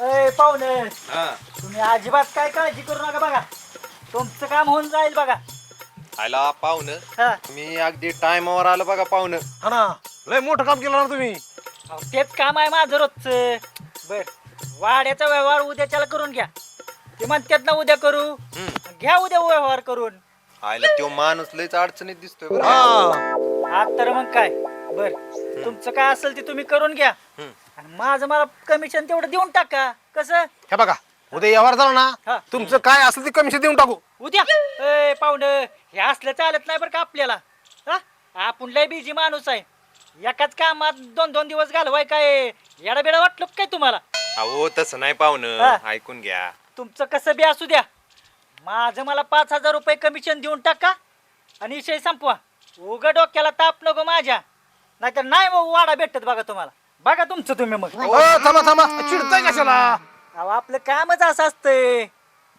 ए पाहुणे. हा. तुम्ही अजिबात काय काळजी करू नका बघा. तुमचं काम होऊन जाईल बघा. आयला पाहुणं. हा. मी अगदी टायमावर आलं बघा पाहुणं. हा ना. लय मोठं काम केलं ना तुम्ही. अहो, तेच काम आहे माझं रोजचं. बर वाड्याचा व्यवहार उद्याच्याला करून घ्या. ते म्हणतात ना उद्या करू. हम्म. घ्या उद्या व्यवहार करून. आयला तो माणूस लयच अडचणीत दिसतोय बरं. हा. आज तर मग काय? बर. तुमचं काय असेल ते तुम्ही करून घ्या. हम्म. आणि माझं मला कमिशन तेवढं देऊन टाका. कसं? हे बघा उद्या व्यवहार झाला हा. ना तुमचं काय असेल ते कमिशन देऊन टाकू. उद्या? ए पाहुणं हे असलं चालत नाही बरं का आपल्याला. हा? आपण लय बिझी माणूस आहे. एकाच कामात दोन दोन दिवस घालवाय काय? येडा बेडा वाटलं काय तुम्हाला? अहो तसं नाही पाहुणं. हा. ऐकून घ्या. तुमचं कसं बी असू द्या. माझं मला पाच हजार रुपये कमिशन देऊन टाका आणि विषय संपवा. उघड डोक्याला ताप नको माझ्या. नाहीतर नाही मग वाडा भेटत बघा तुम्हाला. बघा तुमचं तुम्ही मग. हो थांबा थांबा. चिडताय कशाला? अहो आपलं कामच असं असतंय.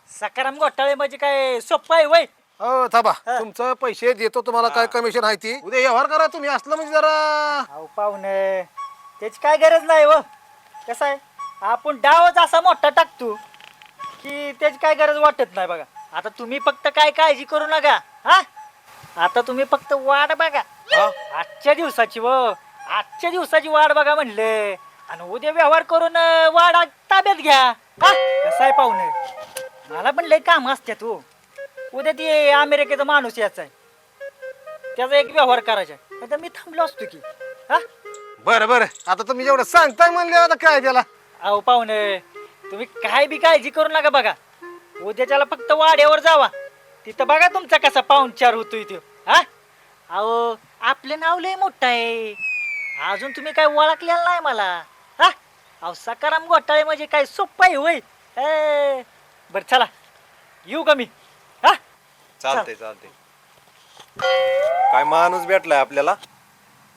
सकाराम घोटाळे म्हणजे काय सोपं आहे वय. हो थांबा. हा. तुमचं पैसे देतो तुम्हाला काय कमिशन आहे ती. उद्या व्यवहार करा तुम्ही असलं म्हणजे जरा. अहो पाहुणे त्याची काय गरज नाही व कसं आहे? आपण डावच असा मोठा टाकतो की त्याची काय गरज वाटत नाही बघा. आता तुम्ही फक्त काय काळजी करू नका. हा? आता तुम्ही फक्त वाट बघा. आजच्या दिवसाची व आजच्या दिवसाची वाट बघा म्हणले. आणि उद्या व्यवहार करून अं, वाडा ताब्यात घ्या. हा? कसं आहे पाहुणे? मला पण लय काम असते तू. उद्या ते अमेरिकेचा माणूस याचा आहे. त्याचा एक व्यवहार करायचा आहे. नाहीतर मी थांबलो असतो की. हा? बरं बरं. आता तुम्ही जेवढं सांगताय म्हणले आता काय त्याला? अहो पाहुणे तुम्ही काय बी काळजी करू नका बघा. उद्याच्याला फक्त वाड्यावर जावा. तिथं बघा तुमचा कसा पाहुणचार होतोय तो. हा? अहो आपलं नाव लय मोठं आहे. अजून तुम्ही काय ओळखलेलं नाही मला. हा? अहो सकाराम घोटाळे म्हणजे काय सोपं आहे होय. ए, बरं चला. येऊ का मी? हा? चालतंय चालतंय. काय माणूस भेटलाय आपल्याला?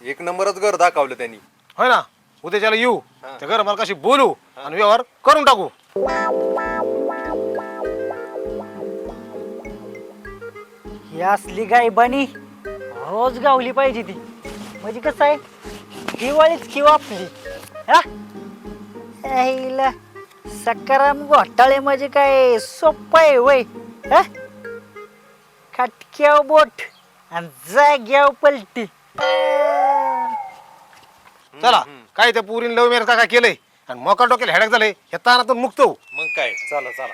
एक नंबरच घर दाखवलं त्यांनी. होय ना? उद्या त्याला येऊ. हा. त्या घर मला कशी बोलू आणि व्यवहार करून टाकू. ही असली गाय बनी रोज गावली पाहिजे ती. म्हणजे कसं आहे? दिवाळीच किंवा आपली. हा? सकाराम घोटाळे म्हणजे काय? सोपं आहे वय. हा? खटक्याव बोट आणि जाग्याव पलटी. चला काय त्या पुरीन लव मेरेज काय केलंय? आणि मोका डोक्याला हेडक झालंय. हे तानातून मुक्त होऊ. मग काय? चला चला.